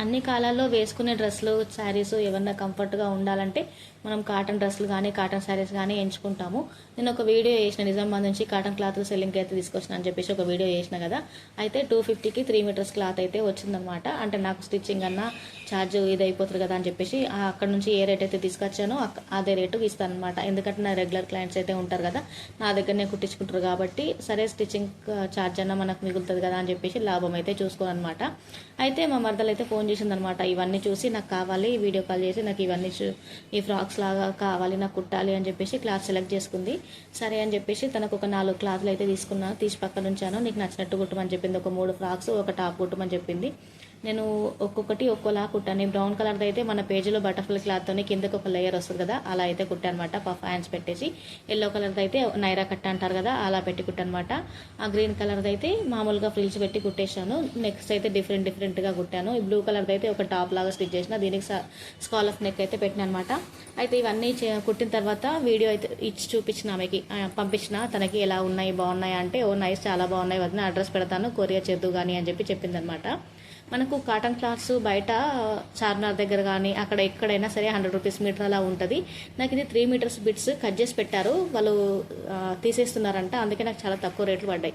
అన్ని కాలాల్లో వేసుకునే డ్రెస్సులు శారీస్ ఏమన్నా కంఫర్ట్గా ఉండాలంటే మనం కాటన్ డ్రెస్సులు కానీ కాటన్ శారీస్ కానీ ఎంచుకుంటాము. నేను ఒక వీడియో చేసిన నిజామాబాద్ నుంచి కాటన్ క్లాత్ సెల్లింగ్ అయితే తీసుకొచ్చిన అని చెప్పేసి ఒక వీడియో చేసిన కదా. అయితే టూ ఫిఫ్టీకి త్రీ మీటర్స్ క్లాత్ అయితే వచ్చిందనమాట అంటే నాకు స్టిచ్చింగ్ అన్న ఛార్జ్ ఇది అయిపోతుంది కదా అని చెప్పేసి అక్కడ నుంచి ఏ రేట్ అయితే తీసుకొచ్చానో అదే రేటు ఇస్తాను అనమాట ఎందుకంటే నా రెగ్యులర్ క్లయింట్స్ అయితే ఉంటారు కదా నా దగ్గరనే కుట్టించుకుంటారు కాబట్టి సరే స్టిచ్చింగ్ ఛార్జ్ అన్న మనకు మిగులుతుంది కదా అని చెప్పేసి లాభం అయితే చూసుకోవాలన్నమాట అయితే మా మరదలు అయితే ఫోన్ చేసిందనమాట. ఇవన్నీ చూసి నాకు కావాలి వీడియో కాల్ చేసి నాకు ఇవన్నీ చూ- ఈ ఫ్రాక్స్ లాగా కావాలి నాకు కుట్టాలి అని చెప్పేసి క్లాత్ సెలెక్ట్ చేసుకుంది. సరే అని చెప్పేసి తనకు ఒక నాలుగు క్లాత్లు అయితే తీసుకున్నాను తీసి పక్కన ఉంచాను. నీకు నచ్చినట్టు కుట్టమని చెప్పింది. ఒక మూడు ఫ్రాక్స్ ఒక టాప్ కుట్టమని చెప్పింది. నేను ఒక్కొక్కటి ఒక్కోలా కుట్టాను. ఈ బ్రౌన్ కలర్ది అయితే మన పేజీలో బటర్ఫ్లై క్లాత్తోనే కిందకి ఒక లేయర్ వస్తుంది కదా అలా అయితే కుట్టానమాట. పఫ్ హ్యాండ్స్ పెట్టేసి ఎల్లో కలర్ది అయితే నైరా కట్ట అంటారు కదా అలా పెట్టి కుట్టానమాట. ఆ గ్రీన్ కలర్ది అయితే మామూలుగా ఫ్రిల్స్ పెట్టి కుట్టేశాను. నెక్స్ట్ అయితే డిఫరెంట్ డిఫరెంట్గా కుట్టాను. ఈ బ్లూ కలర్ది అయితే ఒక టాప్ లాగా స్టిచ్ చేసిన దీనికి స్కాల్ ఆఫ్ నెక్ అయితే పెట్టిన అనమాట అయితే ఇవన్నీ చే- కుట్టిన తర్వాత వీడియో అయితే ఇచ్చి చూపించిన ఆమెకి పంపించిన. తనకి ఎలా ఉన్నాయి బాగున్నాయి అంటే ఓ నైస్ చాలా బాగున్నాయి వదిన అడ్రస్ పెడతాను కొరియర్ చేద్దు కానీ అని చెప్పి చెప్పిందనమాట. మనకు కాటన్ క్లాత్స్ బయట చార్మినార్ దగ్గర కానీ అక్కడ ఎక్కడైనా సరే హండ్రెడ్ రూపీస్ మీటర్ అలా ఉంటుంది. నాకు ఇది త్రీ మీటర్స్ బిట్స్ కట్ చేసి పెట్టారు. వాళ్ళు తీసేస్తున్నారంట. అందుకే నాకు చాలా తక్కువ రేట్లు పడ్డాయి.